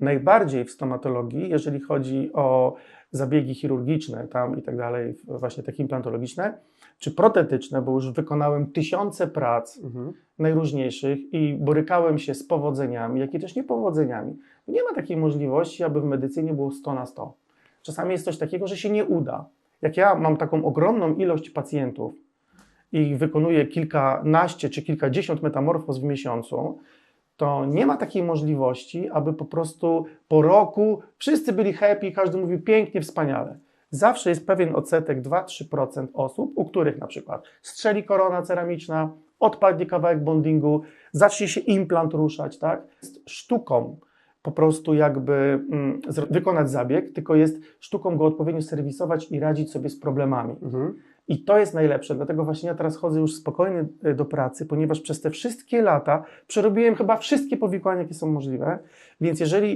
najbardziej w stomatologii, jeżeli chodzi o zabiegi chirurgiczne tam i tak dalej, właśnie takie implantologiczne, czy protetyczne, bo już wykonałem tysiące prac Mhm. najróżniejszych i borykałem się z powodzeniami, jak i też niepowodzeniami. Nie ma takiej możliwości, aby w medycynie było 100 na 100. Czasami jest coś takiego, że się nie uda. Jak ja mam taką ogromną ilość pacjentów i wykonuję kilkanaście czy kilkadziesiąt metamorfoz w miesiącu, to nie ma takiej możliwości, aby po prostu po roku wszyscy byli happy, każdy mówił pięknie, wspaniale. Zawsze jest pewien odsetek 2-3% osób, u których na przykład strzeli korona ceramiczna, odpadnie kawałek bondingu, zacznie się implant ruszać, tak? Jest sztuką po prostu jakby mm, wykonać zabieg, tylko jest sztuką go odpowiednio serwisować i radzić sobie z problemami. Mhm. I to jest najlepsze, dlatego właśnie ja teraz chodzę już spokojnie y, do pracy, ponieważ przez te wszystkie lata przerobiłem chyba wszystkie powikłania, jakie są możliwe, więc jeżeli